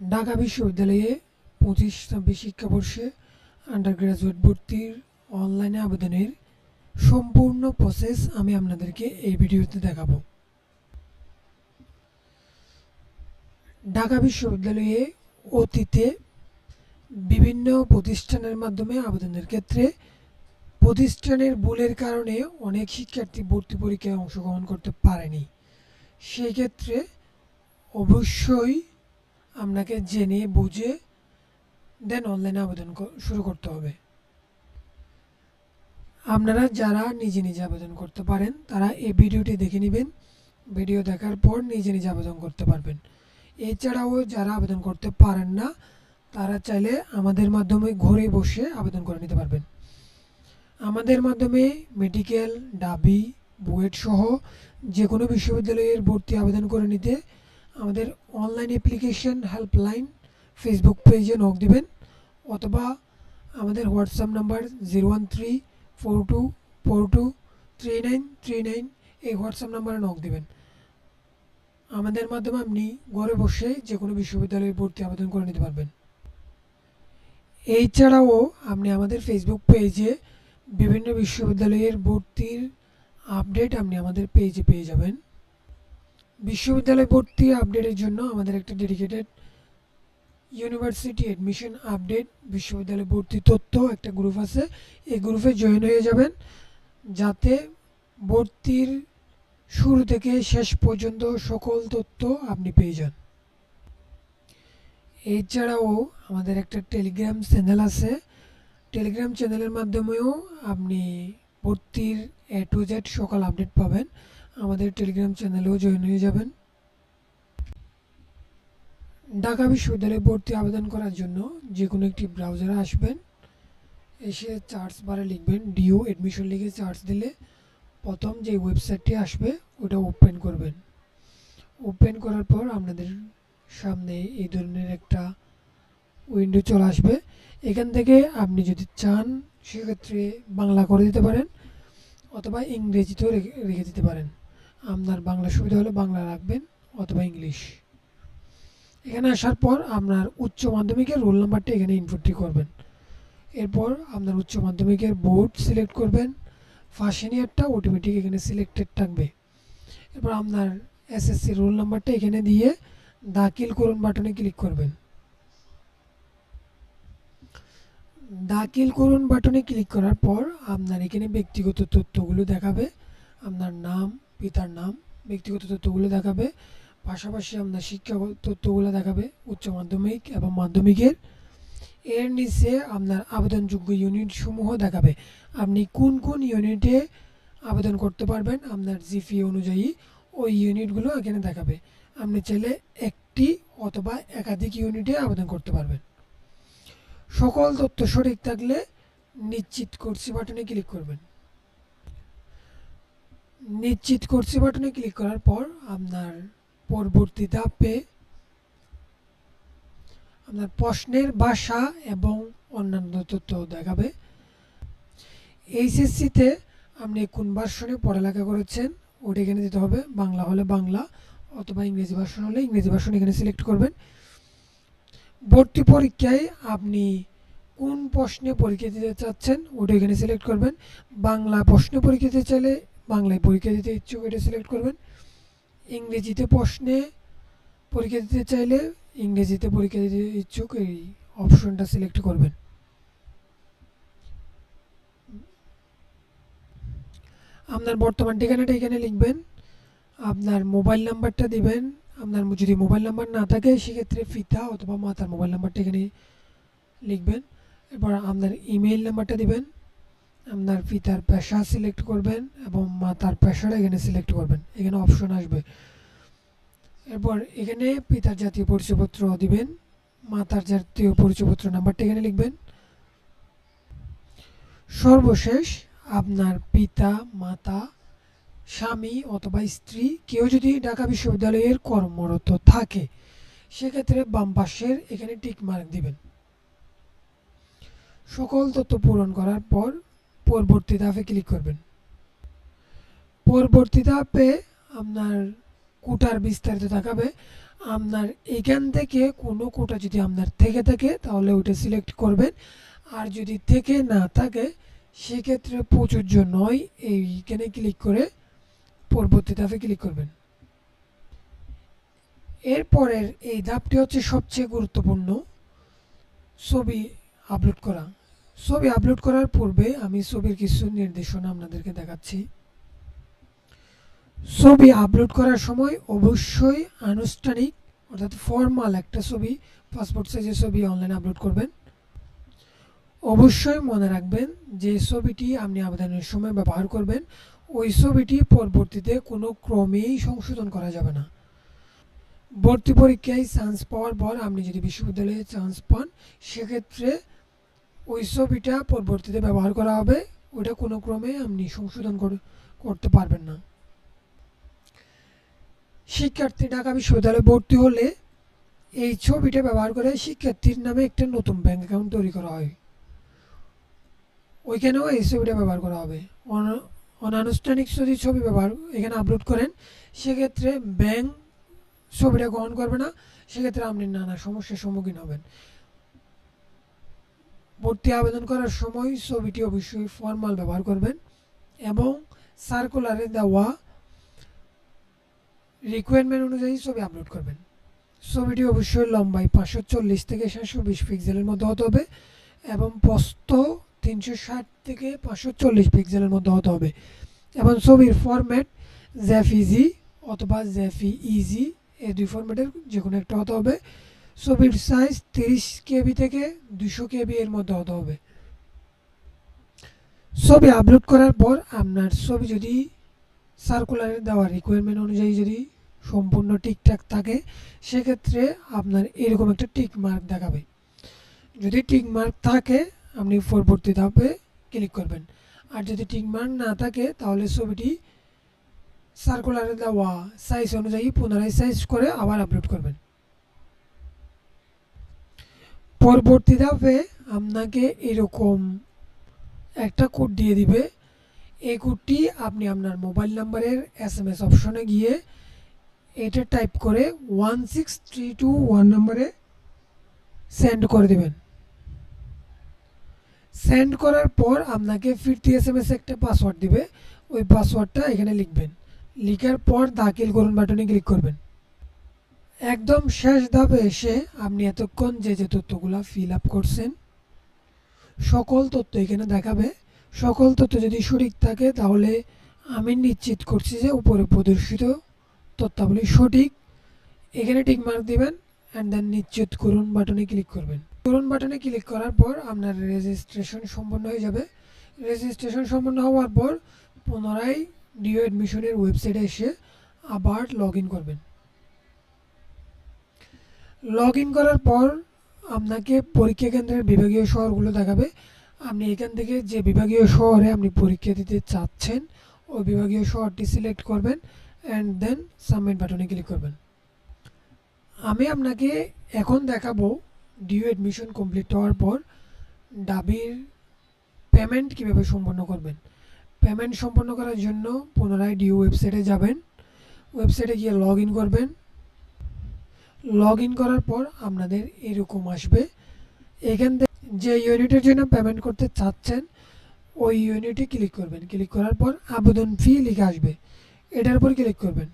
ঢাকা বিশ্ববিদ্যালয়ে পঁচিশ ছাব্বিশ শিক্ষাবর্ষে আন্ডার গ্রাজুয়েট ভর্তির অনলাইনে আবেদনের সম্পূর্ণ প্রসেস আমি আপনাদেরকে এই ভিডিওতে দেখাবো। ঢাকা বিশ্ববিদ্যালয়ে অতীতে বিভিন্ন প্রতিষ্ঠানের মাধ্যমে আবেদনের ক্ষেত্রে প্রতিষ্ঠানের ভুলের কারণে অনেক শিক্ষার্থী ভর্তি পরীক্ষায় অংশগ্রহণ করতে পারেনি। সেক্ষেত্রে অবশ্যই আপনাকে জেনে, বুঝে দেন অনলাইনে আবেদন শুরু করতে হবে। আপনারা যারা নিজে নিজে আবেদন করতে পারেন, তারা এই ভিডিওটি দেখে নেবেন। ভিডিও দেখার পর নিজে নিজে আবেদন করতে পারবেন। এছাড়াও যারা আবেদন করতে পারেন না, তারা চাইলে আমাদের মাধ্যমে ঘরে বসে আবেদন করে নিতে পারবেন। আমাদের মাধ্যমে মেডিকেল ডাবি, বুয়েট সহ যে কোনো বিশ্ববিদ্যালয়ের ভর্তি আবেদন করে নিতে আমাদের অনলাইন অ্যাপ্লিকেশন হেল্পলাইন ফেসবুক পেজে নক দিবেন, অথবা আমাদের WhatsApp number zero one three four two four two three nine three nine এই হোয়াটসঅ্যাপ নাম্বারে নক দিবেন। আমাদের মাধ্যমে আপনি ঘরে বসে যে কোনো বিশ্ববিদ্যালয়ে ভর্তি আবেদন করে নিতে পারবেন। এছাড়াও আপনি আমাদের ফেসবুক পেজে বিভিন্ন বিশ্ববিদ্যালয়ের ভর্তির আপডেট আপনি আমাদের পেজে পেয়ে যাবেন। বিশ্ববিদ্যালয় ভর্তি আপডেটের জন্য আমাদের একটা ডেডিকেটেড ইউনিভার্সিটি অ্যাডমিশন আপডেট বিশ্ববিদ্যালয় ভর্তি তথ্য একটা গ্রুপ আছে। এই গ্রুপে জয়েন হয়ে যাবেন। যাতে ভর্তির শুরু থেকে শেষ পর্যন্ত সকল তথ্য আপনি পেয়ে যান। এছাড়াও আমাদের একটা টেলিগ্রাম চ্যানেল আছে। টেলিগ্রাম চ্যানেলের মাধ্যমেও আপনি ভর্তির এ টু জেড সকল আপডেট পাবেন। আমাদের টেলিগ্রাম চ্যানেলেও জয়েন হয়ে যাবেন। ঢাকা বিশ্ববিদ্যালয়ে ভর্তি আবেদন করার জন্য যে কোনো একটি ব্রাউজারে আসবেন। এসে চার্জ বারে লিখবেন, ডিও অ্যাডমিশন লিখে চার্জ দিলে প্রথম যে ওয়েবসাইটটি আসবে ওটা ওপেন করবেন। ওপেন করার পর আপনাদের সামনে এই ধরনের একটা উইন্ডো চলে আসবে। এখান থেকে আপনি যদি চান সেক্ষেত্রে বাংলা করে দিতে পারেন অথবা ইংরেজিতেও রেখে রেখে দিতে পারেন। আপনার বাংলা সুবিধা হলে বাংলা রাখবেন অথবা ইংলিশ। এখানে আসার পর আপনার উচ্চ মাধ্যমিকের রোল নাম্বারটা এখানে ইনপুটটি করবেন। এরপর আপনার উচ্চ মাধ্যমিকের বোর্ড সিলেক্ট করবেন। ফার্স্ট ইয়ারটা অটোমেটিক এখানে সিলেক্টেড থাকবে। এরপর আপনার এসএসসি রোল নাম্বারটা এখানে দিয়ে দাখিল করুন বাটনে ক্লিক করবেন। দাখিল করুন বাটনে ক্লিক করার পর আপনার এখানে ব্যক্তিগত তথ্যগুলো দেখাবে। আপনার নাম পিতার নাম, ব্যক্তিগত তথ্যগুলো দেখাবে, পাশাপাশি আপনার শিক্ষাগত তথ্যগুলো দেখাবে, উচ্চ মাধ্যমিক এবং মাধ্যমিকের। এর নিচে আপনার আবেদনযোগ্য ইউনিট সমূহ দেখাবে। আপনি কোন কোন ইউনিটে আবেদন করতে পারবেন আপনার জিপি অনুযায়ী, ওই ইউনিটগুলো এখানে দেখাবে। আপনি চাইলে একটি অথবা একাধিক ইউনিটে আবেদন করতে পারবেন। সকল তথ্য সঠিক থাকলে নিশ্চিত করছি বাটনে ক্লিক করবেন। নিশ্চিত করছি বাটনে ক্লিক করার পর আপনার পরবর্তী ধাপে আপনার প্রশ্নের ভাষা এবং অন্যান্য তথ্য দেখাবে। এইচএসসিতে আপনি কোন ভার্সনে পড়ালেখা করেছেন, ওটা এখানে দিতে হবে। বাংলা হলে বাংলা, অথবা ইংরেজি ভার্সন হলে ইংরেজি ভার্সন এখানে সিলেক্ট করবেন। ভর্তি পরীক্ষায় আপনি কোন প্রশ্নে পরীক্ষা দিতে চাচ্ছেন, ওটা এখানে সিলেক্ট করবেন। বাংলা প্রশ্নে পরীক্ষা দিতে চাইলে বাংলায় পরীক্ষা দিতে ইচ্ছুক এটা সিলেক্ট করবেন। ইংরেজিতে প্রশ্নে পরীক্ষা দিতে চাইলে ইংরেজিতে পরীক্ষা দিতে ইচ্ছুক এই অপশনটা সিলেক্ট করবেন। আপনার বর্তমান ঠিকানাটা এখানে লিখবেন। আপনার মোবাইল নাম্বারটা দিবেন। আপনার যদি মোবাইল নাম্বার না থাকে, সেক্ষেত্রে ফিতা অথবা মাতার মোবাইল নাম্বারটা এখানে লিখবেন। এরপর আপনার ইমেইল নাম্বারটা দিবেন। আপনার পিতার পেশা সিলেক্ট করবেন এবং মাতার পেশাটা এখানে সিলেক্ট করবেন। এখানে অপশন আসবে। এরপর এখানে পিতার জাতীয় পরিচয়পত্র দিবেন, মাতার জাতীয় পরিচয়পত্র নাম্বারটা এখানে লিখবেন। সর্বশেষ আপনার পিতা, মাতা, স্বামী অথবা স্ত্রী কেউ যদি ঢাকা বিশ্ববিদ্যালয়ের কর্মরত থাকে, সেক্ষেত্রে বাম পাশের এখানে টিক মার্ক দিবেন। সকল তথ্য পূরণ করার পর পরবর্তী ধাপে ক্লিক করবেন। পরবর্তী ধাপে আপনার কোটার বিস্তারিত দেখাবে। আপনার এখান থেকে কোনো কোটা যদি আপনার থেকে থাকে, তাহলে ওইটা সিলেক্ট করবেন। আর যদি থেকে না থাকে, সেক্ষেত্রে প্রযোজ্য নয়। এইখানে ক্লিক করে পরবর্তী ধাপে ক্লিক করবেন। এরপরের এই ধাপটি হচ্ছে সবচেয়ে গুরুত্বপূর্ণ ছবি আপলোড করা। ছবি আপলোড করার পূর্বে আমি ছবির কিছু নির্দেশনা আপনাদেরকে দেখাচ্ছি। ছবি আপলোড করার সময় অবশ্যই আনুষ্ঠানিক অর্থাৎ ফর্মাল একটা ছবি পাসপোর্ট সাইজের ছবি অনলাইনে আপলোড করবেন। অবশ্যই মনে রাখবেন যে ছবিটি আপনি আবেদনের সময় ব্যবহার করবেন। ওই ছবিটি পরবর্তীতে কোনো ক্রমেই সংশোধন করা যাবে না। ভর্তি পরীক্ষায় চান্স পাওয়ার পর আপনি যদি বিশ্ববিদ্যালয়ে চান্স পান, সেক্ষেত্রে ওই ছবিটা পরবর্তীতে ব্যবহার করা হবে। ওটা কোনো ক্রমে আপনি সংশোধন করে- করতে পারবেন না। শিক্ষার্থী ঢাকা বিশ্ববিদ্যালয়ে ভর্তি হলে এই ছবিটা ব্যবহার করে শিক্ষার্থীর নামে একটা নতুন ব্যাংক অ্যাকাউন্ট তৈরি করা হয়। ওইখানেও এই ছবিটা ব্যবহার করা হবে। অন- অনানুষ্ঠানিক যদি ছবি ব্যবহার, এখানে আপলোড করেন, সেক্ষেত্রে ব্যাংক ছবিটা গ্রহণ করবে না। সেক্ষেত্রে আপনি নানা সমস্যার সম্মুখীন হবেন। ভর্তি আবেদন করার সময় ছবিটি অবশ্যই ফর্মাল ব্যবহার করবেন এবং সার্কুলারে দেওয়া রিকোয়ারমেন্ট অনুযায়ী ছবি আপলোড করবেন। ছবিটি অবশ্যই লম্বাই পাঁচশো চল্লিশ থেকে সাতশো বিশ পিক্সেলের মধ্যে হতে হবে এবং প্রস্থ তিনশো ষাট থেকে পাঁচশো চল্লিশ পিক্সেলের মধ্যে হতে হবে এবং ছবির ফরম্যাট জ্যাফিজি অথবা জ্যাফি ইজি এই দুই ফরম্যাটের যে কোনো একটা হতে হবে। ছবির সাইজ তিরিশ কেবি থেকে দুশো কেবি এর মধ্যে হতে হবে। ছবি আপলোড করার পর আপনার ছবি যদি সার্কুলারে দেওয়া রিকোয়ারমেন্ট অনুযায়ী যদি সম্পূর্ণ ঠিকঠাক থাকে, সেক্ষেত্রে আপনার এরকম একটা টিক মার্ক দেখাবে। যদি টিক মার্ক থাকে, আপনি পরবর্তী ধাপে ক্লিক করবেন। আর যদি টিক মার্ক না থাকে, তাহলে ছবিটি সার্কুলারে দেওয়া সাইজ অনুযায়ী পুনরায় সাইজ করে আবার আপলোড করবেন। পরবর্তী ধাপে আপনাকে এরকম একটা কোড দিয়ে দিবে। এই কোডটি আপনি আপনার মোবাইল নাম্বারের এস এম এস অপশনে গিয়ে এটা টাইপ করে one six three two one নম্বরে সেন্ড করে দেবেন। সেন্ড করার পর আপনাকে ফিরতি এস এম এস একটা পাসওয়ার্ড দিবে। ওই পাসওয়ার্ডটা এখানে লিখবেন। লিখার পর দাখিল করুন বাটনে ক্লিক করবেন। একদম শেষ ধাপে এসে আপনি এতক্ষণ যে যে তথ্যগুলো ফিল আপ করছেন, সকল তথ্য এখানে দেখাবে। সকল তথ্য যদি সঠিক থাকে, তাহলে আমি নিশ্চিত করছি যে উপরে প্রদর্শিত তথ্যাবলী সঠিক। এখানে টিক মার্ক দিবেন অ্যান্ড দেন নিশ্চিত করুন বাটনে ক্লিক করবেন। করুন বাটনে ক্লিক করার পর আপনার রেজিস্ট্রেশন সম্পন্ন হয়ে যাবে। রেজিস্ট্রেশন সম্পন্ন হওয়ার পর পুনরায় ডিও অ্যাডমিশনের ওয়েবসাইটে এসে আবার লগ করবেন। লগ ইন করার পর আপনাকে পরীক্ষা কেন্দ্রের বিভাগীয় শহরগুলো দেখাবে। আপনি এখান থেকে যে বিভাগীয় শহরে আপনি পরীক্ষা দিতে চাচ্ছেন, ওই বিভাগীয় শহরটি সিলেক্ট করবেন অ্যান্ড দেন সাবমিট বাটনে ক্লিক করবেন। আমি আপনাকে এখন দেখাবো ডিউ অ্যাডমিশন কমপ্লিট হওয়ার পর ডাবির পেমেন্ট কীভাবে সম্পন্ন করবেন। পেমেন্ট সম্পন্ন করার জন্য পুনরায় ডিউ ওয়েবসাইটে যাবেন। ওয়েবসাইটে গিয়ে লগ ইন করবেন। লগ ইন করার পর আপনাদের এরকম আসবে। এখান থেকে যে ইউনিটের জন্য পেমেন্ট করতে চাচ্ছেন, ওই ইউনিটে ক্লিক করবেন। ক্লিক করার পর আবেদন ফি লিখে আসবে। এটার উপর ক্লিক করবেন।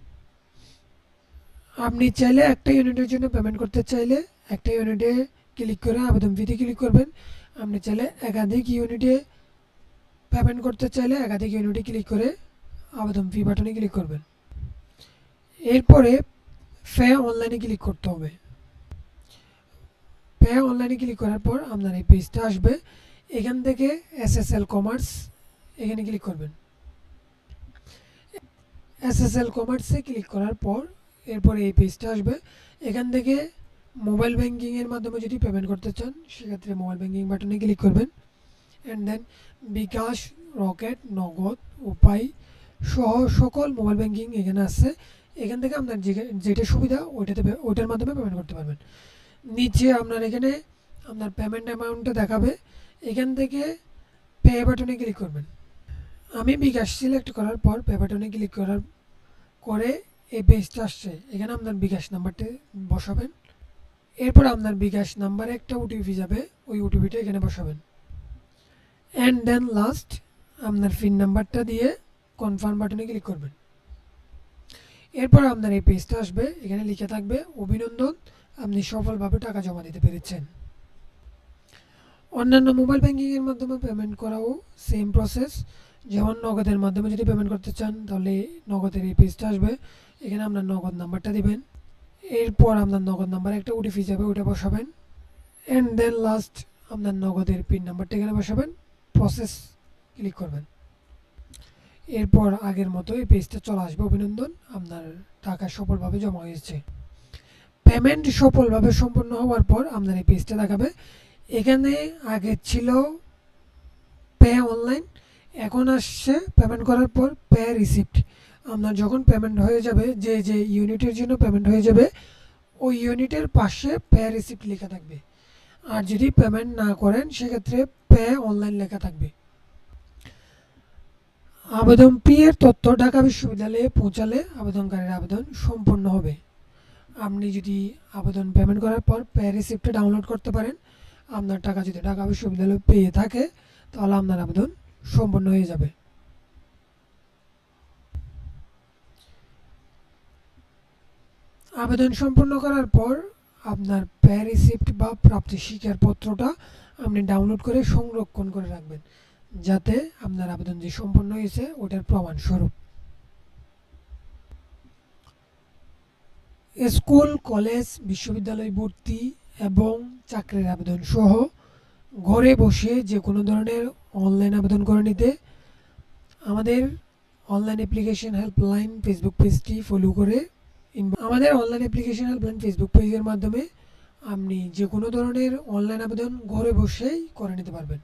আপনি চাইলে একটা ইউনিটের জন্য পেমেন্ট করতে চাইলে একটা ইউনিটে ক্লিক করে আবেদন ফিতে ক্লিক করবেন। আপনি চাইলে একাধিক ইউনিটে পেমেন্ট করতে চাইলে একাধিক ইউনিটে ক্লিক করে আবেদন ফি বাটনে ক্লিক করবেন। এরপরে ফে অনলাইনে ক্লিক করতে হবে। পে অনলাইনে ক্লিক করার পর আপনার এই পেজটা আসবে। এখান থেকে এসএসএল কমার্স এখানে ক্লিক করবেন। এসএসএল কমার্সে ক্লিক করার পর এরপরে এই পেজটা আসবে। এখান থেকে মোবাইল ব্যাংকিংয়ের মাধ্যমে যদি পেমেন্ট করতে চান, সেক্ষেত্রে মোবাইল ব্যাঙ্কিং বাটনে ক্লিক করবেন। And then bKash, Rocket, Nagad, উপায় সহ সকল মোবাইল ব্যাংকিং এখানে আছে। এখান থেকে আপনার যেটা সুবিধা, ওইটাতে ওইটার মাধ্যমে পেমেন্ট করতে পারবেন। নিচে আপনার এখানে আপনার পেমেন্ট অ্যামাউন্টটা দেখাবে। এখান থেকে পে বাটনে ক্লিক করবেন। আমি বিকাশ সিলেক্ট করার পর পে বাটনে ক্লিক করার করে এই পেজটা আসছে। এখানে আপনার বিকাশ নাম্বারটা বসাবেন। এরপর আপনার বিকাশ নাম্বারে একটা ওটিপি যাবে। ওই ওটিপিটা এখানে বসাবেন। অ্যান্ড দেন লাস্ট আপনার ফিন নাম্বারটা দিয়ে কনফার্ম বাটনে ক্লিক করবেন। এরপর আপনার এই পেজটা আসবে, এখানে লিখে থাকবে, অভিনন্দন, আপনি সফলভাবে টাকা জমা দিতে পেরেছেন। অন্যান্য মোবাইল ব্যাঙ্কিংয়ের মাধ্যমে পেমেন্ট করাও সেম প্রসেস যেমন নগদের মাধ্যমে যদি পেমেন্ট করতে চান, তাহলে নগদের এই পেজটা আসবে, এখানে আপনার নগদ নাম্বারটা দিবেন। এরপর আপনার নগদ নাম্বার একটা ওটিপি যাবে ওটা বসাবেন। অ্যান্ড দেন লাস্ট আপনার নগদের পিন নাম্বারটা এখানে বসাবেন প্রসেস ক্লিক করবেন। এরপর আগের মতো এই পেজটা চলে আসবে। অভিনন্দন, আপনার টাকা সফলভাবে জমা হয়েছে। পেমেন্ট সফলভাবে সম্পন্ন হওয়ার পর আপনার এই পেজটা দেখাবে। এখানে আগে ছিল পে অনলাইন এখন আসছে পেমেন্ট করার পর পে রিসিপ্ট আপনার যখন পেমেন্ট হয়ে যাবে, যে যে ইউনিটের জন্য পেমেন্ট হয়ে যাবে, ওই ইউনিটের পাশে পে রিসিপ্ট লেখা থাকবে। আর যদি পেমেন্ট না করেন, সেক্ষেত্রে পে অনলাইন লেখা থাকবে। আবেদন পি এর তথ্য ঢাকা বিশ্ববিদ্যালয়ে পৌঁছালে আবেদনকারীর আবেদন সম্পূর্ণ হবে। আপনি যদি আবেদন পেমেন্ট করার পর পে রিসিপ্টটা ডাউনলোড করতে পারেন। আপনার টাকা যদি ঢাকা বিশ্ববিদ্যালয়ে পেয়ে থাকে, তাহলে আপনার আবেদন সম্পন্ন হয়ে যাবে। আবেদন সম্পন্ন করার পর আপনার পে রিসিপ্ট বা প্রাপ্তি স্বীকারপত্রটা আপনি ডাউনলোড করে সংরক্ষণ করে রাখবেন। যাতে আপনার আবেদন যে সম্পন্ন হয়েছে ওটার প্রমাণস্বরূপ। স্কুল, কলেজ, বিশ্ববিদ্যালয় ভর্তি এবং চাকরির আবেদন সহ ঘরে বসে যে কোনো ধরনের অনলাইন আবেদন করে নিতে আমাদের অনলাইন অ্যাপ্লিকেশন হেল্পলাইন ফেসবুক পেজটি ফলো করে আমাদের অনলাইন অ্যাপ্লিকেশন হেল্পলাইন ফেসবুক পেজের মাধ্যমে আপনি যে কোনো ধরনের অনলাইন আবেদন ঘরে বসেই করে নিতে পারবেন।